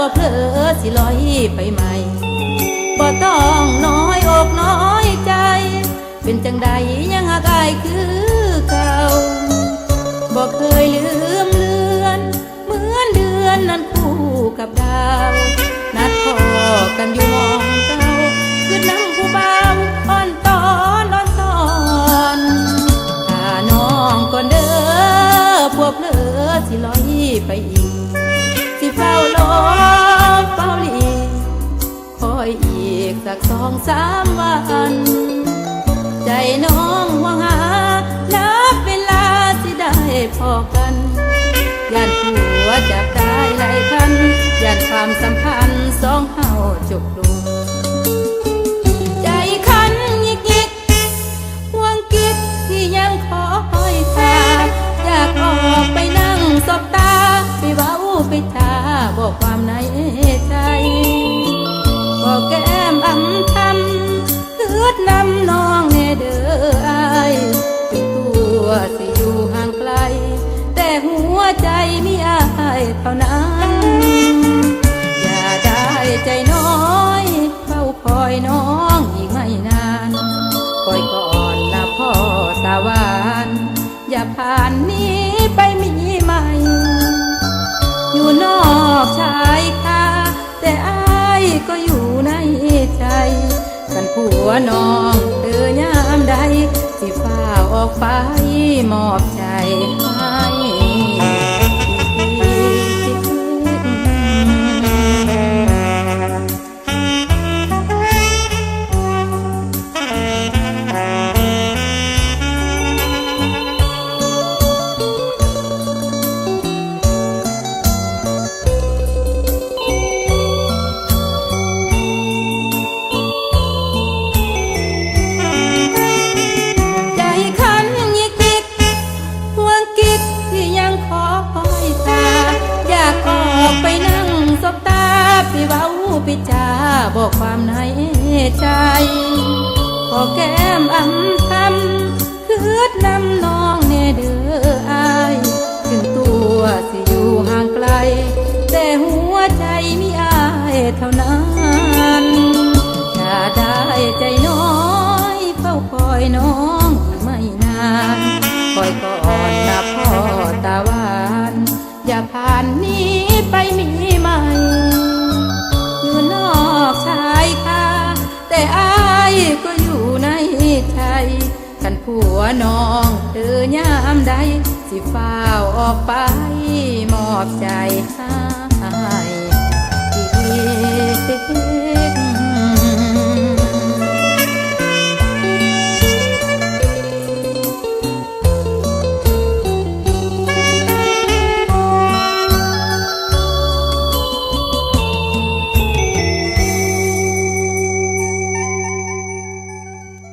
ว่าเพ้อสิลอยไปใหม่บ่ต้องน้อยอกน้อยใจ เป็นจังใดยังหากอายคือเก่าบ่เคยลืมเลือน เหมือนเดือนนั้นคู่กับดาว นัดพอกันอยู่มอง สักสองสามวัน ใจน้องหวังหานับเวลาที่ได้พอกันย่านหัวจับได้หลายคันย่านความสัมพันธ์สองเฮาจบลง เท่านั้น อย่าได้ใจน้อยเฝ้าคอยน้องอีกไม่นานคอยก่อนนะพ่อสาวานอย่าผ่านนี้ไปมีใหม่ อยู่นอกชายคาแต่อายก็อยู่ในใจกันผัวน้องเธอยามใดสิฟ้าออกไปมอบใจาไปจาบอกความในใจ ขอแก้มอำทำคืดนำน้องแน่เด้ออายถึงตัวสิอยู่ห่างไกล แต่หัวใจมีอายเท่านั้นถ้าได้ใจันผัวน้องเธอยามใด สิฟ้าวออกไป มอบใจให้